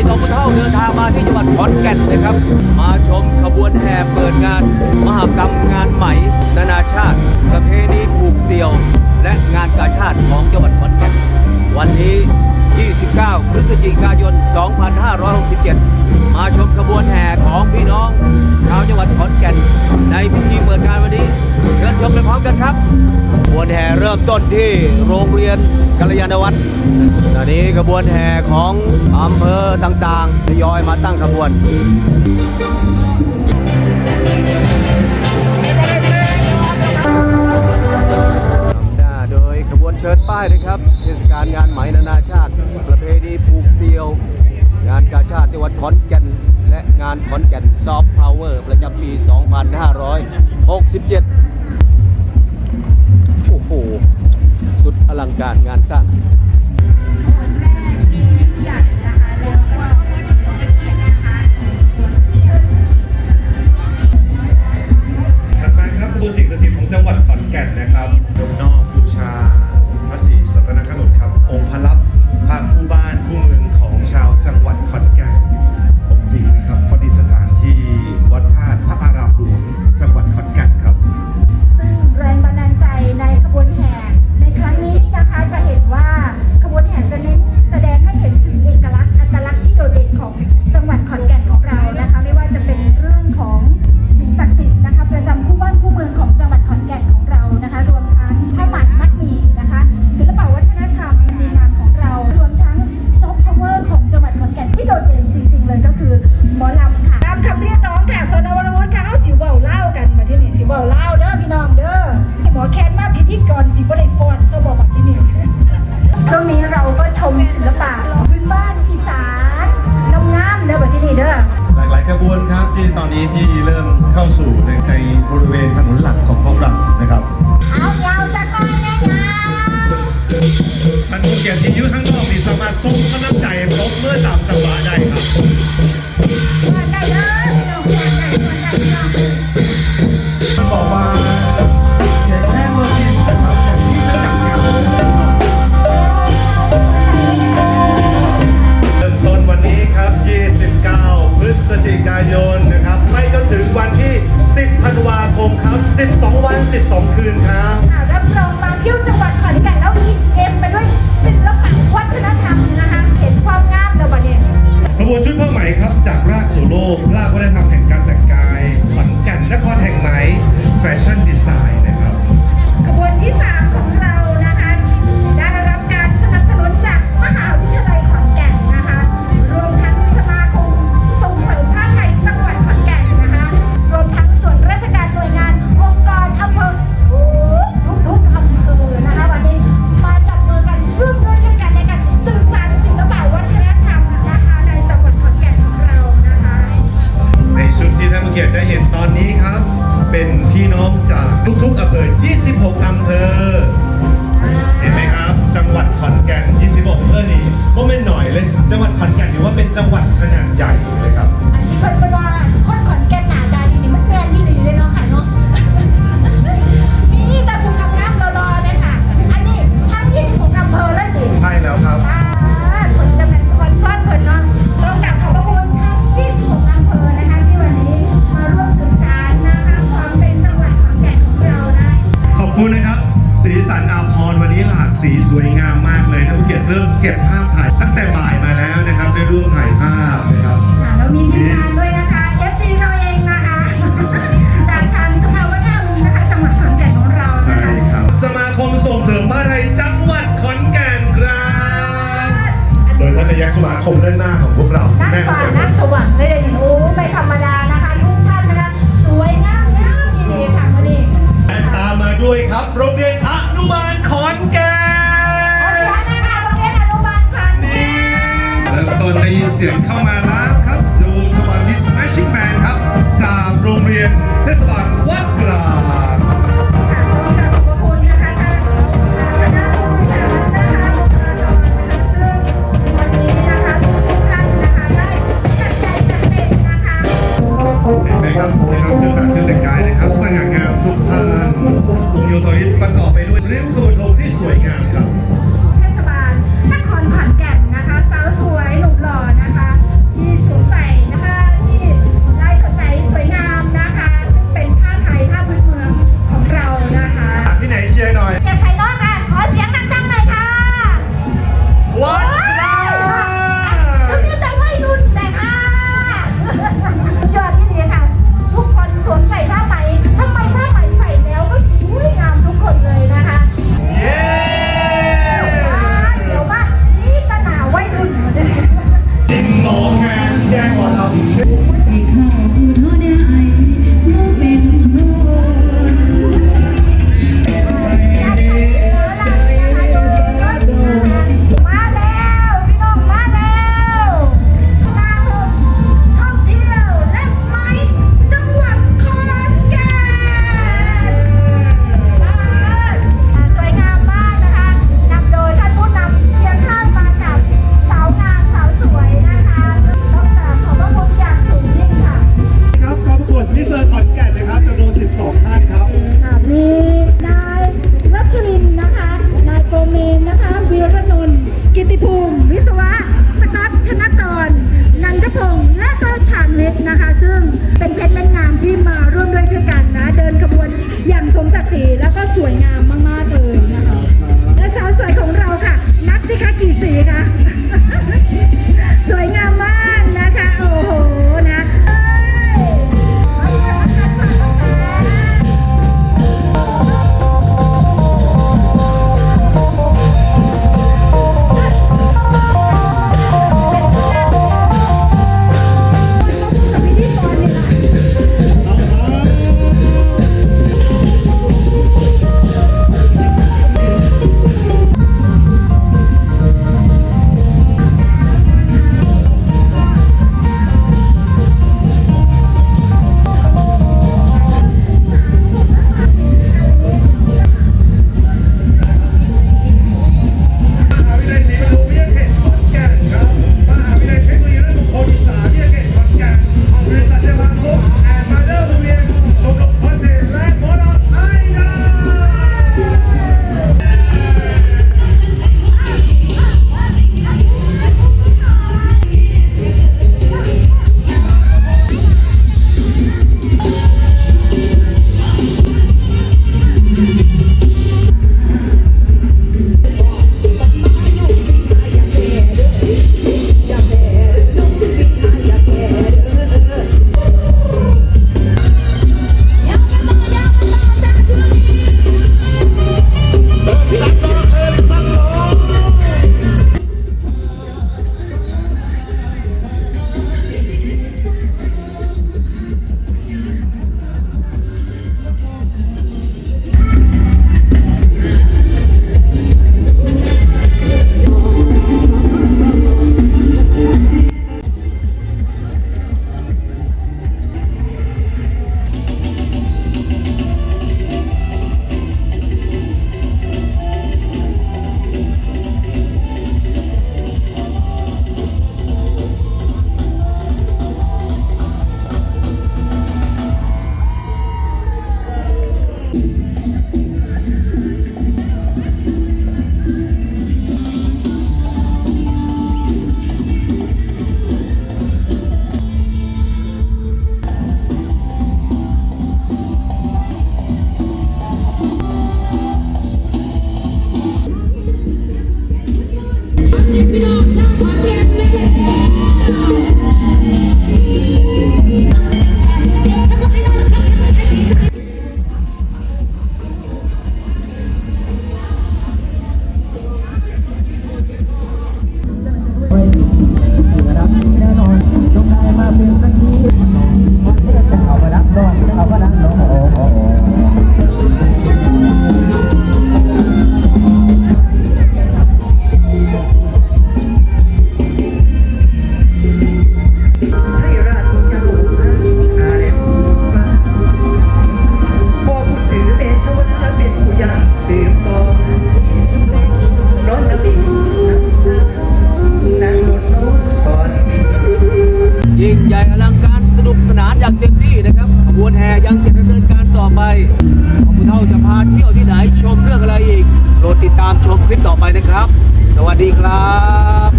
ลีทองบุญเท่าเดินทางมาที่จังหวัดขอนแก่นนะครับ มาชมขบวนแห่เปิดงาน มหกรรมงานไหม นานาชาติ ประเพณีผูกเสี่ยว และงานกาชาติของจังหวัดขอนแก่น วันนี้ 29 พฤศจิกายน 2567 มาชมขบวนแห่ของพี่น้อง แห่เริ่มต้นที่โรงเรียนกัลยาณวัฒน์ตอนนี้กระบวนแห่ของอำเภอต่างๆทยอยมาตั้งขบวนหน้าโดยขบวนเชิดป้ายเลยครับ เทศกาลงานไหมนานาชาติ ประเพณีผูกเซียว งานกาชาติจังหวัดขอนแก่น และงานขอนแก่นซอฟต์พาวเวอร์ประจำปี 2567 หสุดอลังการงานสร้างถัดมาครับขบวนสิ่งศักดิ์สิทธิ์ของจังหวัดขอนแก่นนะครับ เกียรติที่ยืนข้างนอกนี่สามารถส่งกำลังใจ จังหวัดขนาดใหญ่ ด้วยครับ โรงเรียนอนุบาลขอนแก่นะคะโรเริ่มต้นได้ยินเสียงเข้ามาแล้ว ของผู้เท่าจะพาเที่ยวที่ไหนชมเรื่องอะไรอีกโปรดติดตามชมคลิปต่อไปนะครับ สวัสดีครับ